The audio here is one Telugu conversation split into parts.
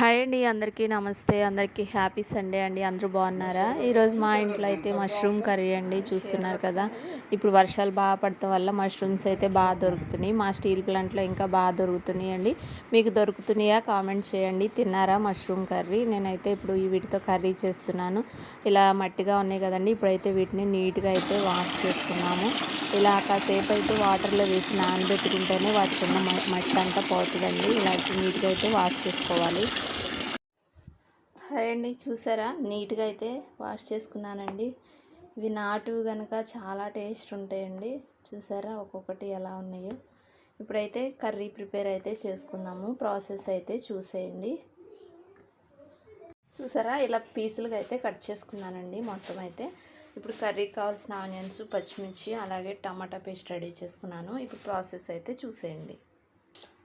హాయ్ అండి అందరికీ నమస్తే అందరికీ హ్యాపీ సండే అండి అందరూ బాగున్నారా? ఈరోజు మా ఇంట్లో అయితే మష్రూమ్ కర్రీ అండి చూస్తున్నారు కదా. ఇప్పుడు వర్షాలు బాగా పడటం వల్ల మష్రూమ్స్ అయితే బాగా దొరుకుతున్నాయి. మా స్టీల్ ప్లాంట్లో ఇంకా బాగా దొరుకుతున్నాయి అండి. మీకు దొరుకుతున్నాయా? కామెంట్ చేయండి. తిన్నారా మష్రూమ్ కర్రీ? నేనైతే ఇప్పుడు ఈ వీటితో కర్రీ చేస్తున్నాను. ఇలా మట్టిగా ఉన్నాయి కదండి ఇప్పుడైతే వీటిని నీట్గా అయితే వాష్ చేసుకున్నాము. ఇలా కాసేపు అయితే వాటర్లో వేసి నానబెట్టుకుంటేనే వాటికి ఉన్న మట్టి అంతా పోతుందండి. ఇలా అయితే నీట్గా అయితే వాష్ చేసుకోవాలి. హాయ్ అండి చూసారా? నీట్గా అయితే వాష్ చేసుకున్నానండి. ఇవి నాటు కనుక చాలా టేస్ట్ ఉంటాయండి. చూసారా? ఒక్కొక్కటి ఎలా ఉన్నాయో. ఇప్పుడైతే కర్రీ ప్రిపేర్ అయితే చేసుకుందాము. ప్రాసెస్ అయితే చూసేయండి. చూసారా? ఇలా పీసులుగా అయితే కట్ చేసుకున్నానండి మొత్తం అయితే. ఇప్పుడు కర్రీకి కావాల్సిన ఆనియన్స్ పచ్చిమిర్చి అలాగే టమాటా పేస్ట్ రెడీ చేసుకున్నాను. ఇప్పుడు ప్రాసెస్ అయితే చూసేయండి.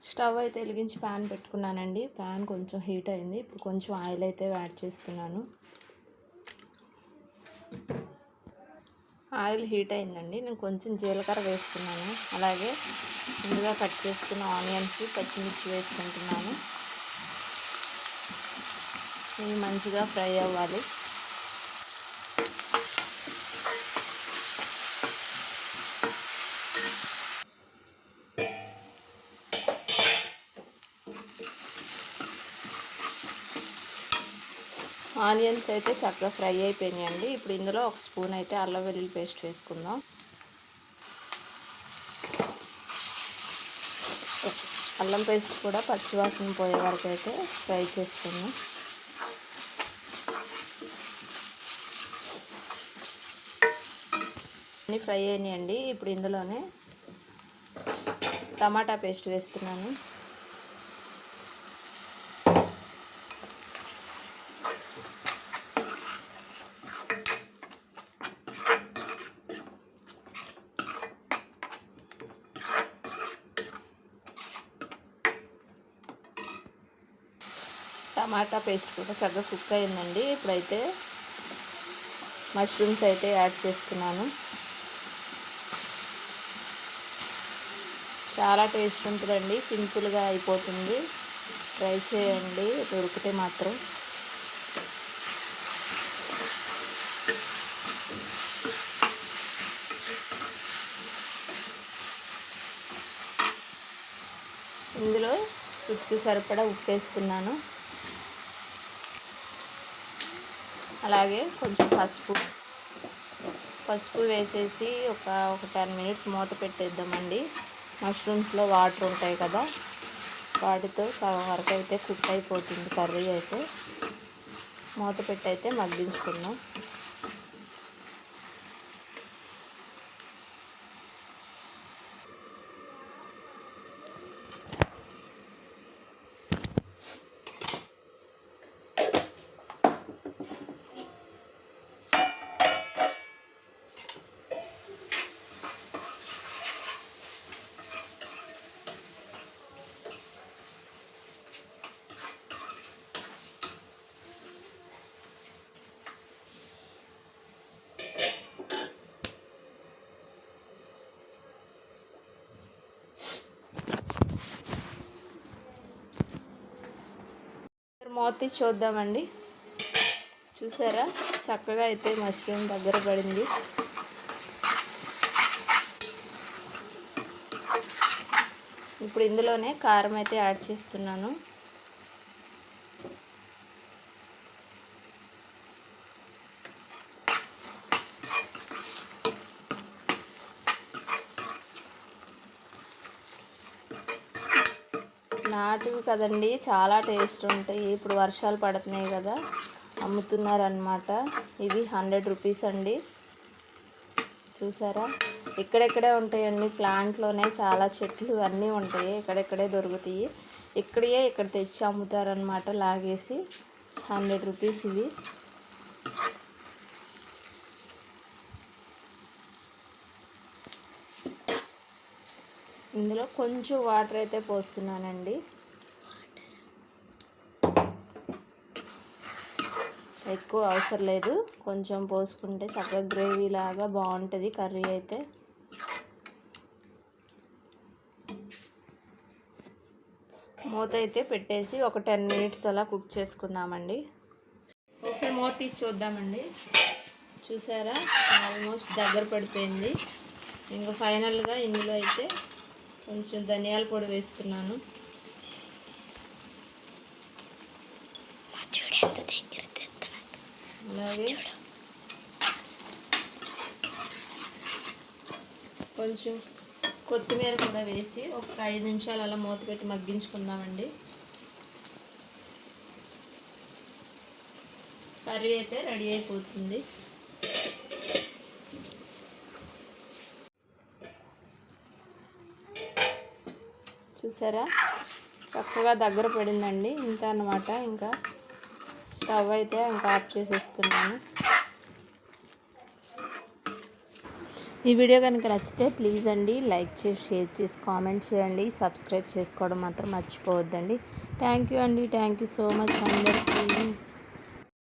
స్టవ్ అయితే వెలిగించి ప్యాన్ పెట్టుకున్నానండి. ప్యాన్ కొంచెం హీట్ అయింది. ఇప్పుడు కొంచెం ఆయిల్ అయితే యాడ్ చేస్తున్నాను. ఆయిల్ హీట్ అయిందండి. నేను కొంచెం జీలకర్ర వేసుకున్నాను. అలాగే ముందుగా కట్ చేసుకున్న ఆనియన్స్ పచ్చిమిర్చి వేసుకుంటున్నాను. ఇవి మంచిగా ఫ్రై అవ్వాలి. ఆనియన్స్ అయితే చక్కగా ఫ్రై అయిపోయినాయండి. ఇప్పుడు ఇందులో ఒక స్పూన్ అయితే అల్లం వెల్లుల్లి పేస్ట్ వేసుకుందాం. అల్లం పేస్ట్ కూడా పచ్చివాసన పోయే వరకు అయితే ఫ్రై చేసుకుందాం. అన్నీ ఫ్రై అయినాయండి. ఇప్పుడు ఇందులోనే టమాటా పేస్ట్ వేస్తున్నాను. టమాటా పేస్ట్ కూడా చక్కగా కుక్ అయిందండి. ఇప్పుడైతే మష్రూమ్స్ అయితే యాడ్ చేస్తున్నాను. చాలా టేస్ట్ ఉంటుందండి. సింపుల్గా అయిపోతుంది. ట్రై చేయండి. దొరికితే మాత్రం. ఇందులో రుచికి సరిపడా ఉప్పు వేస్తున్నాను. అలాగే కొంచెం పసుపు. పసుపు వేసేసి ఒక ఒక టెన్ మినిట్స్ మూత పెట్టేద్దామండి. మష్రూమ్స్లో వాటర్ ఉంటాయి కదా వాటితో చాలా వరకు అయితే కుక్ అయిపోతుంది కర్రీ అయితే. మూత పెట్టి అయితే మగ్గించుకున్నాం మూత చూద్దామండి. చూసారా? చక్కగా అయితే మష్రూమ్ దగ్గర పడింది. ఇప్పుడు ఇందులోనే కారం అయితే యాడ్ చేస్తున్నాను. నాటువి కదండి చాలా టేస్ట్ ఉంటాయి. ఇప్పుడు వర్షాలు పడుతున్నాయి కదా అమ్ముతున్నారనమాట ఇవి హండ్రెడ్ రూపీస్ అండి. చూసారా? ఇక్కడెక్కడే ఉంటాయండి ప్లాంట్లోనే చాలా చెట్లు అన్నీ ఉంటాయి ఇక్కడెక్కడే దొరుకుతాయి. ఇక్కడే ఇక్కడ తెచ్చి అమ్ముతారనమాట లాగేసి. హండ్రెడ్ రూపీస్ ఇవి. ఇందులో కొంచెం వాటర్ అయితే పోస్తున్నానండి. ఎక్కువ అవసరం లేదు. కొంచెం పోసుకుంటే చక్కగా గ్రేవీ లాగా బాగుంటుంది కర్రీ అయితే. మూత మూత అయితే పెట్టేసి ఒక టెన్ మినిట్స్ అలా కుక్ చేసుకుందామండి. ఒకసారి మూత తీసి చూద్దామండి. చూసారా? ఆల్మోస్ట్ దగ్గర పడిపోయింది. ఇంకా ఫైనల్గా ఇందులో అయితే కొంచెం ధనియాల పొడి వేస్తున్నాను. అలాగే. కొంచెం కొత్తిమీర కూడా వేసి ఒక ఐదు నిమిషాలు అలా మూత పెట్టి మగ్గించుకుందామండి. కర్రీ అయితే రెడీ అయిపోతుంది. చూసారా? చక్కగా దగ్గర పడిందండి. ఇంత అన్నమాట. ఇంకా స్టవ్ అయితే ఇంకా ఆఫ్ చేసేస్తున్నాను. ఈ వీడియో కనుక నచ్చితే ప్లీజ్ అండి లైక్ చేసి షేర్ చేసి కామెంట్ చేయండి. సబ్స్క్రైబ్ చేసుకోవడం మాత్రం మర్చిపోవద్దండి. థ్యాంక్ యూ అండి. థ్యాంక్ యూ సో మచ్ అందరికీ.